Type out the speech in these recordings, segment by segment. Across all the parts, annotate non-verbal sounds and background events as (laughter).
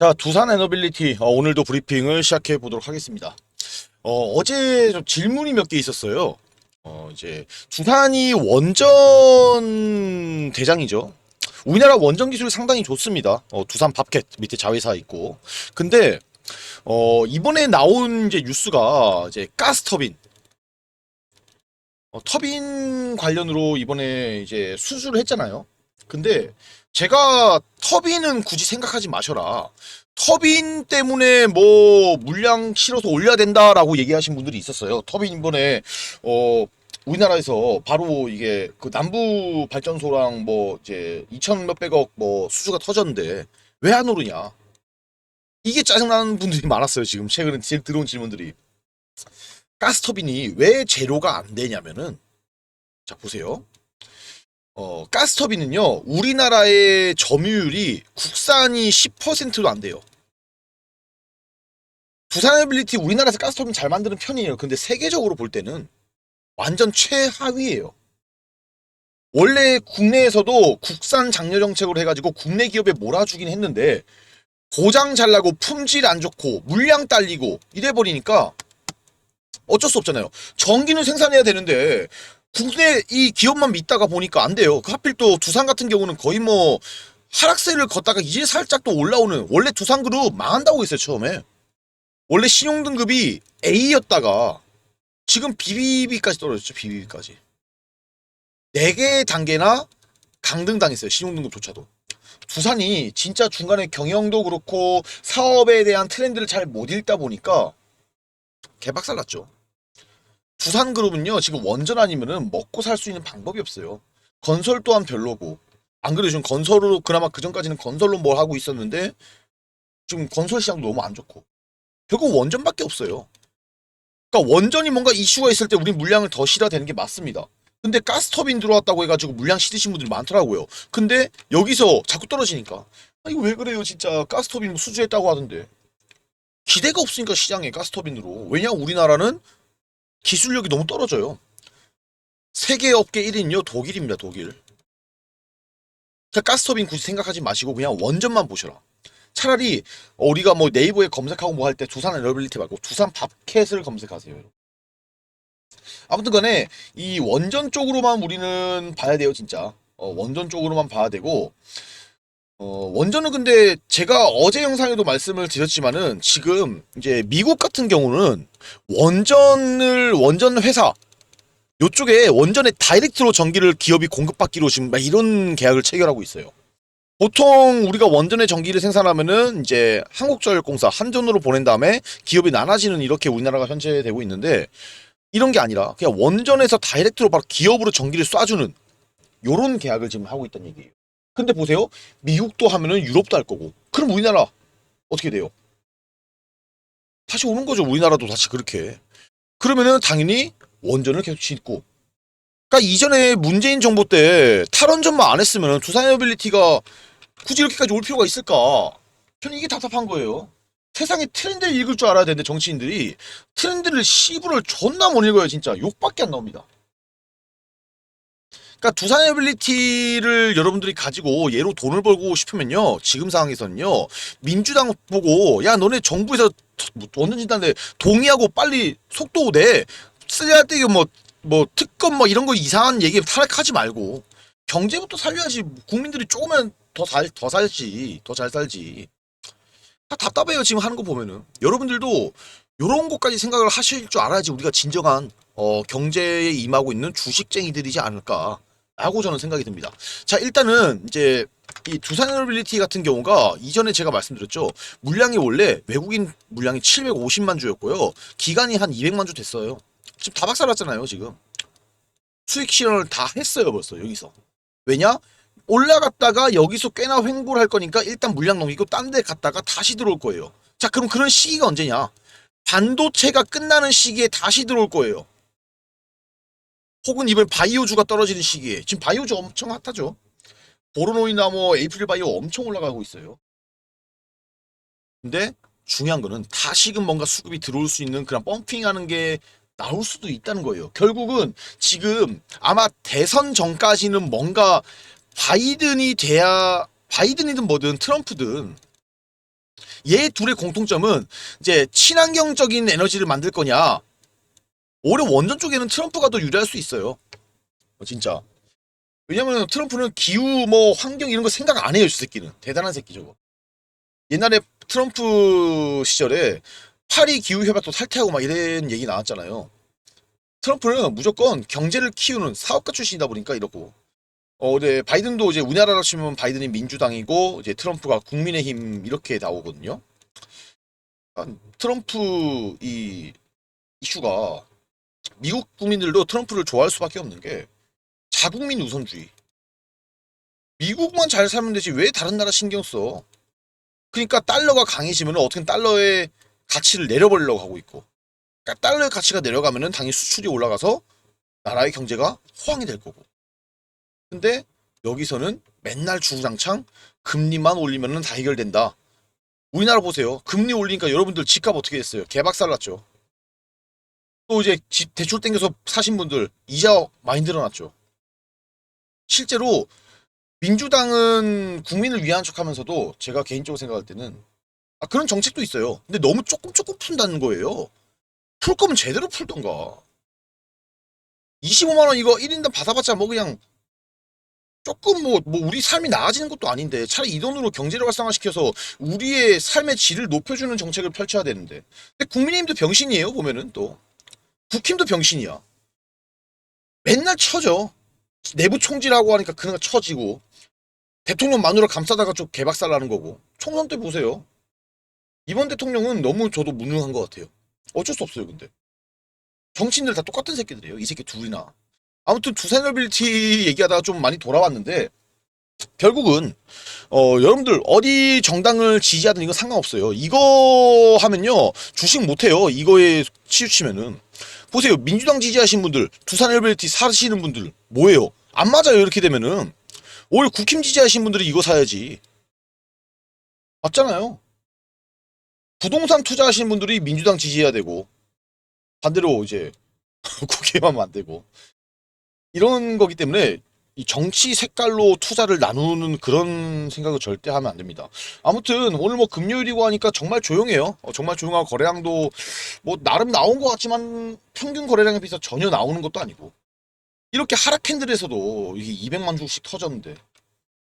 자, 두산 에너빌리티 어, 오늘도 브리핑을 시작해 보도록 하겠습니다. 어, 좀 질문이 몇 개 있었어요. 어, 이제 두산이 원전 대장이죠. 우리나라 원전 기술이 상당히 좋습니다. 어, 두산 밥켓 밑에 자회사 있고. 근데 어, 이번에 나온 이제 뉴스가 이제 가스 터빈 어, 터빈 관련으로 이번에 이제 수주를 했잖아요. 근데 제가 터빈은 굳이 생각하지 마셔라. 터빈 때문에 뭐 물량 실어서 올려야 된다라고 얘기하신 분들이 있었어요. 터빈 이번에 어 우리나라에서 바로 이게 그 남부 발전소랑 뭐 이제 2천 몇백억 뭐 수주가 터졌는데 왜 안 오르냐? 이게 짜증나는 분들이 많았어요. 지금 최근에 제- 들어온 질문들이. 가스터빈이 왜 재료가 안 되냐면은 자 보세요. 어, 가스터빈은요, 우리나라의 점유율이 국산이 10%도 안 돼요. 부산에빌리티 우리나라에서 가스터빈 잘 만드는 편이에요. 근데 세계적으로 볼 때는 완전 최하위예요. 원래 국내에서도 국산 장려 정책으로 해가지고 국내 기업에 몰아주긴 했는데 고장 잘 나고 품질 안 좋고 물량 딸리고 이래 버리니까 어쩔 수 없잖아요. 전기는 생산해야 되는데 국내 이 기업만 믿다가 보니까 안 돼요. 그 하필 또 두산 같은 경우는 거의 뭐 하락세를 걷다가 이제 살짝 또 올라오는 원래 두산 그룹 망한다고 했어요 처음에. 원래 신용 등급이 A였다가 지금 BBB까지 떨어졌죠 BBB까지. 네개 단계나 강등당했어요 신용 등급조차도. 두산이 진짜 중간에 경영도 그렇고 사업에 대한 트렌드를 잘 못 읽다 보니까 개박살 났죠. 두산그룹은요 지금 원전 아니면은 먹고 살 수 있는 방법이 없어요. 건설 또한 별로고 안 그래도 지금 건설로 그나마 그 전까지는 건설로 뭘 하고 있었는데 지금 건설 시장도 너무 안 좋고 결국 원전밖에 없어요. 그러니까 원전이 뭔가 이슈가 있을 때 우리 물량을 더 실어야 되는 게 맞습니다. 근데 가스터빈 들어왔다고 해가지고 물량 실으신 분들이 많더라고요. 근데 여기서 자꾸 떨어지니까 아 이거 왜 그래요 진짜 가스터빈 뭐 수주했다고 하던데 기대가 없으니까 시장에 가스터빈으로 왜냐 우리나라는 기술력이 너무 떨어져요. 세계 업계 1위는요 독일입니다 독일. 자 가스터빈 굳이 생각하지 마시고 그냥 원전만 보셔라. 차라리 어, 우리가 뭐 네이버에 검색하고 뭐 할 때 두산 에너빌리티 말고 두산 밥켓을 검색하세요. 아무튼 간에 이 원전 쪽으로만 우리는 봐야 돼요 진짜. 어, 원전 쪽으로만 봐야 되고 어, 원전은 근데 제가 어제 영상에도 말씀을 드렸지만은 지금 이제 미국 같은 경우는 원전을 원전 회사 요쪽에 원전에 다이렉트로 전기를 기업이 공급받기로 지금 막 이런 계약을 체결하고 있어요. 보통 우리가 원전의 전기를 생산하면은 이제 한국전력공사 한전으로 보낸 다음에 기업이 나눠지는 이렇게 우리나라가 현재 되고 있는데 이런 게 아니라 그냥 원전에서 다이렉트로 바로 기업으로 전기를 쏴주는 요런 계약을 지금 하고 있다는 얘기예요. 근데 보세요. 미국도 하면은 유럽도 할 거고. 그럼 우리나라 어떻게 돼요? 다시 오는 거죠. 우리나라도 다시 그렇게. 그러면은 당연히 원전을 계속 짓고. 그러니까 이전에 문재인 정부 때 탈원전만 안 했으면 두산에너빌리티가 굳이 이렇게까지 올 필요가 있을까? 저는 이게 답답한 거예요. 세상에 트렌드를 읽을 줄 알아야 되는데 정치인들이 트렌드를 씨부를 존나 못 읽어요 진짜 욕밖에 안 나옵니다. 그러니까 두산에너빌리티를 여러분들이 가지고 얘로 돈을 벌고 싶으면요 지금 상황에서는요 민주당 보고 야 너네 정부에서 원전 짓다는데 동의하고 빨리 속도 내. 되게 뭐뭐 특검 뭐 이런 거 이상한 얘기 타락하지 말고. 경제부터 살려야지. 국민들이 조금만 더 살 더 살지. 더 잘 살지. 다 답답해요 지금 하는 거 보면은. 여러분들도 요런 것까지 생각을 하실 줄 알아야지 우리가 진정한 어, 경제에 임하고 있는 주식쟁이들이지 않을까 라고 저는 생각이 듭니다. 자 일단은 이제 이 두산에너빌리티 같은 경우가 이전에 제가 말씀드렸죠 물량이 원래 외국인 물량이 750만 주였고요 기간이 한 200만 주 됐어요. 지금 다 박살났잖아요 지금 수익 실현을 다 했어요 벌써 여기서 왜냐 올라갔다가 여기서 꽤나 횡보를 할 거니까 일단 물량 넘기고 딴 데 갔다가 다시 들어올 거예요. 자, 그럼 그런 시기가 언제냐? 반도체가 끝나는 시기에 다시 들어올 거예요. 혹은 이번 바이오주가 떨어지는 시기에 지금 바이오주 엄청 핫하죠. 보로노이나 뭐 에이프릴 바이오 엄청 올라가고 있어요. 근데 중요한 거는 다시금 뭔가 수급이 들어올 수 있는 그런 펌핑하는 게 나올 수도 있다는 거예요. 결국은 지금 아마 대선 전까지는 뭔가 바이든이 돼야 바이든이든 뭐든 트럼프든 얘 둘의 공통점은 이제 친환경적인 에너지를 만들 거냐. 오히려 원전 쪽에는 트럼프가 더 유리할 수 있어요. 어, 진짜. 왜냐면 트럼프는 기후 뭐 환경 이런 거 생각 안 해요, 저 새끼는. 대단한 새끼 저거. 옛날에 트럼프 시절에 파리 기후 협약도 탈퇴하고 막 이런 얘기 나왔잖아요. 트럼프는 무조건 경제를 키우는 사업가 출신이다 보니까 이렇고. 어, 네, 바이든도 이제 우리나라로 치면 바이든이 민주당이고 이제 트럼프가 국민의힘 이렇게 나오거든요. 약간 트럼프 이 이슈가 미국 국민들도 트럼프를 좋아할 수밖에 없는 게 자국민 우선주의. 미국만 잘 살면 되지 왜 다른 나라 신경 써? 그러니까 달러가 강해지면 어떻게 달러의 가치를 내려버리려고 하고 있고. 그러니까 달러의 가치가 내려가면은 당연히 수출이 올라가서 나라의 경제가 호황이 될 거고. 근데 여기서는 맨날 주구장창 금리만 올리면은 다 해결된다. 우리나라 보세요. 금리 올리니까 여러분들 집값 어떻게 됐어요? 개박살 났죠. 또 이제 집 대출 땡겨서 사신 분들 이자 많이 늘어났죠. 실제로 민주당은 국민을 위한 척하면서도 제가 개인적으로 생각할 때는 아, 그런 정책도 있어요. 근데 너무 조금 조금 푼다는 거예요. 풀 거면 제대로 풀던가. 25만 원 이거 1인당 받아봤자 뭐 그냥 조금 뭐, 뭐 우리 삶이 나아지는 것도 아닌데 차라리 이 돈으로 경제를 활성화시켜서 우리의 삶의 질을 높여주는 정책을 펼쳐야 되는데 근데 국민의힘도 병신이에요 보면은 또 국힘도 병신이야. 맨날 쳐져. 내부 총질하고 하니까 그냥 쳐지고. 대통령 마누라 감싸다가 좀 개박살 나는 거고. 총선 때 보세요. 이번 대통령은 너무 저도 무능한 것 같아요. 어쩔 수 없어요 근데. 정치인들 다 똑같은 새끼들이에요 이 새끼 둘이나. 아무튼 두산너빌티 얘기하다가 좀 많이 돌아왔는데 결국은 어 여러분들 어디 정당을 지지하든 이거 상관없어요. 이거 하면요 주식 못해요. 이거에 치우치면은 보세요 민주당 지지하신 분들 두산너빌티 사시는 분들 뭐예요? 안 맞아요 이렇게 되면은 오히려 국힘 지지하신 분들이 이거 사야지 맞잖아요. 부동산 투자하시는 분들이 민주당 지지해야 되고 반대로 이제 (laughs) 국힘하면 안 되고 이런 거기 때문에 이 정치 색깔로 투자를 나누는 그런 생각을 절대 하면 안 됩니다. 아무튼 오늘 뭐 금요일이고 하니까 정말 조용해요. 어, 정말 조용하고 거래량도 뭐 나름 나온 것 같지만 평균 거래량에 비해서 전혀 나오는 것도 아니고 이렇게 하락 캔들에서도 이게 200만 주씩 터졌는데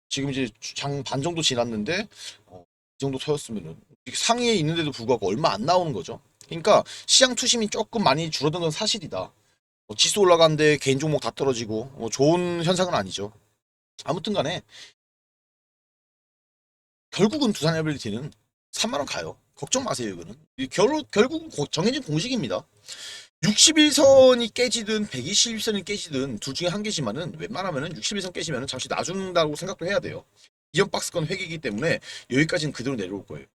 지금 이제 장 반 정도 지났는데 어, 이 정도 터졌으면은 상위에 있는데도 불구하고 얼마 안 나오는 거죠. 그러니까 시장 투심이 조금 많이 줄어든 건 사실이다. 뭐 지수 올라가는데 개인 종목 다 떨어지고 뭐 좋은 현상은 아니죠. 아무튼 간에 결국은 두산 에빌리티는 3만 원 가요. 걱정 마세요 이거는. 이 결, 결국은 고- 정해진 공식입니다. 61선이 깨지든 121선이 깨지든 둘 중에 한 개지만은 웬만하면은 61선 깨지면은 잠시 놔준다고 생각도 해야 돼요. 이전 박스권 회기이기 때문에 여기까지는 그대로 내려올 거예요.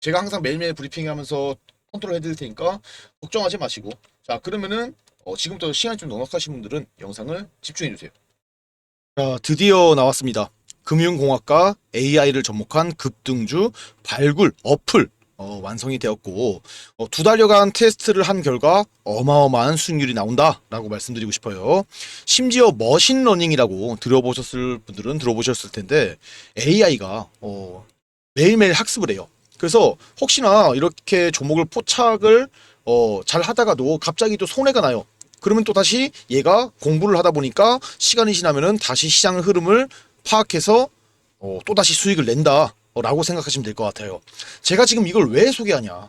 제가 항상 매일매일 브리핑하면서 컨트롤 해드릴 테니까 걱정하지 마시고 자 그러면은 어, 지금부터 시간이 좀 넉넉하신 분들은 영상을 집중해 주세요. 자, 드디어 나왔습니다. 금융공학과 AI를 접목한 급등주 발굴 어플 어, 완성이 되었고 어, 두 달여간 테스트를 한 결과 어마어마한 수익률이 나온다라고 말씀드리고 싶어요. 심지어 머신러닝이라고 들어보셨을 분들은 들어보셨을 텐데 AI가 어, 매일매일 학습을 해요. 그래서 혹시나 이렇게 종목을 포착을 어, 잘 하다가도 갑자기 또 손해가 나요. 그러면 또 다시 얘가 공부를 하다 보니까 시간이 지나면은 다시 시장 흐름을 파악해서 어, 또 다시 수익을 낸다라고 생각하시면 될 것 같아요. 제가 지금 이걸 왜 소개하냐?